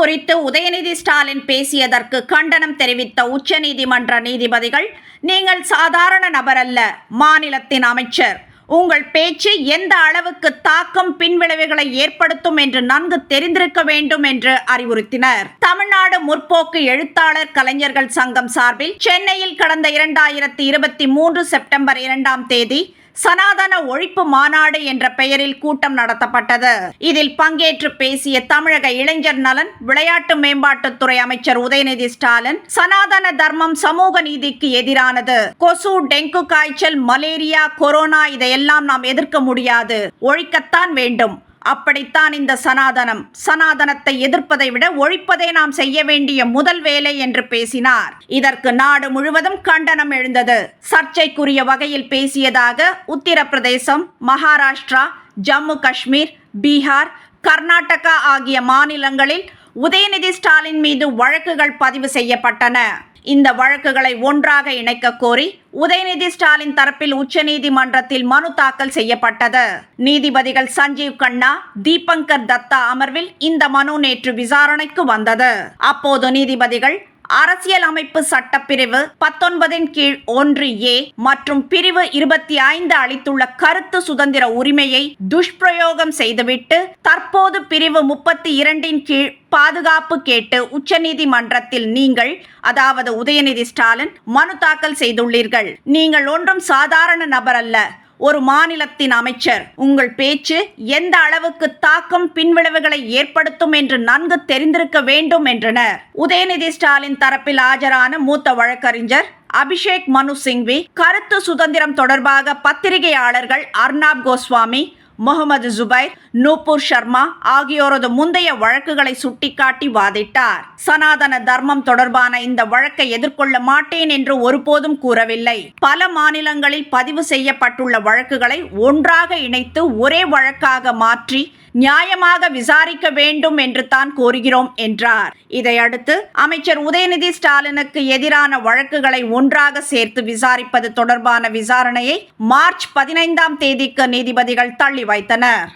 குறித்து உதயநிதி ஸ்டாலின் பேசியதற்கு கண்டனம் தெரிவித்த உச்சநீதிமன்ற நீதிபதிகள் நீங்கள் சாதாரண நபர் அல்ல மாநிலத்தின் அமைச்சர். உங்கள் பேச்சு எந்த அளவுக்கு தாக்கம் பின்விளைவுகளை ஏற்படுத்தும் என்று நன்கு தெரிந்திருக்க வேண்டும் என்று அறிவுறுத்தினர். தமிழ்நாடு முற்போக்கு எழுத்தாளர் கலைஞர்கள் சங்கம் சார்பில் சென்னையில் கடந்த இரண்டாயிரத்தி இருபத்தி மூன்று செப்டம்பர் இரண்டாம் தேதி சனாதன ஒழிப்பு மாநாடு என்ற பெயரில் கூட்டம் நடத்தப்பட்டது. இதில் பங்கேற்று பேசிய தமிழக இளைஞர் நலன் விளையாட்டு மேம்பாட்டுத்துறை அமைச்சர் உதயநிதி ஸ்டாலின் சனாதன தர்மம் சமூக நீதிக்கு எதிரானது. கொசு டெங்கு காய்ச்சல் மலேரியா கொரோனா இதையெல்லாம் நாம் எதிர்க்க முடியாது. ஒழிக்கத்தான் வேண்டும். அப்படித்தான் இந்த சனாதனம். சனாதனத்தை எதிர்ப்பதை விட ஒழிப்பதை நாம் செய்ய வேண்டிய முதல் வேலை என்று பேசினார். இதற்கு நாடு முழுவதும் கண்டனம் எழுந்தது. சர்ச்சைக்குரிய வகையில் பேசியதாக உத்தரப்பிரதேசம் மகாராஷ்டிரா ஜம்மு காஷ்மீர் பீகார் கர்நாடகா ஆகிய மாநிலங்களில் உதயநிதி ஸ்டாலின் மீது வழக்குகள் பதிவு செய்யப்பட்டன. இந்த வழக்குகளை ஒன்றாக இணைக்க கோரி உதயநிதி ஸ்டாலின் தரப்பில் உச்சநீதிமன்றத்தில் மனு தாக்கல் செய்யப்பட்டது. நீதிபதிகள் சஞ்சீவ் கண்ணா தீபங்கர் தத்தா அமர்வில் இந்த மனு நேற்று விசாரணைக்கு வந்தது. அப்போது நீதிபதிகள் அரசியல் அமைப்பு சட்டப்பிரிவு பத்தொன்பதின் கீழ் ஒன்று ஏ மற்றும் பிரிவு இருபத்தி ஐந்து அளித்துள்ள கருத்து சுதந்திர உரிமையை துஷ்பிரயோகம் செய்துவிட்டு தற்போது பிரிவு முப்பத்தி இரண்டின் கீழ் பாதுகாப்பு கேட்டு உச்சநீதிமன்றத்தில் நீங்கள் அதாவது உதயநிதி ஸ்டாலின் மனு தாக்கல் செய்துள்ளீர்கள். நீங்கள் ஒன்றும் சாதாரண நபர் அல்ல ஒரு மாநிலத்தின் அமைச்சர். உங்கள் பேச்சு எந்த அளவுக்கு தாக்கம் பின்விளைவுகளை ஏற்படுத்தும் என்று நன்கு தெரிந்திருக்க வேண்டும் என்றனர். உதயநிதி ஸ்டாலின் தரப்பில் ஆஜரான மூத்த வழக்கறிஞர் அபிஷேக் மனு சிங்வி கருத்து சுதந்திரம் தொடர்பாக பத்திரிகையாளர்கள் அர்னாப் கோஸ்வாமி முகமது ஜுபைர் நூபூர் சர்மா ஆகியோரது முந்தைய வழக்குகளை சுட்டிக்காட்டி வாதிட்டார். சனாதன தர்மம் தொடர்பான இந்த வழக்கை எதிர்கொள்ள மாட்டேன் என்று ஒருபோதும் கூறவில்லை. பல மாநிலங்களில் பதிவு செய்யப்பட்டுள்ள வழக்குகளை ஒன்றாக இணைத்து ஒரே வழக்காக மாற்றி நியாயமாக விசாரிக்க வேண்டும் என்று தான் கோருகிறோம் என்றார். இதையடுத்து அமைச்சர் உதயநிதி ஸ்டாலினுக்கு எதிரான வழக்குகளை ஒன்றாக சேர்த்து விசாரிப்பது தொடர்பான விசாரணையை மார்ச் பதினைந்தாம் தேதிக்கு நீதிபதிகள் தள்ளி வைத்தனர்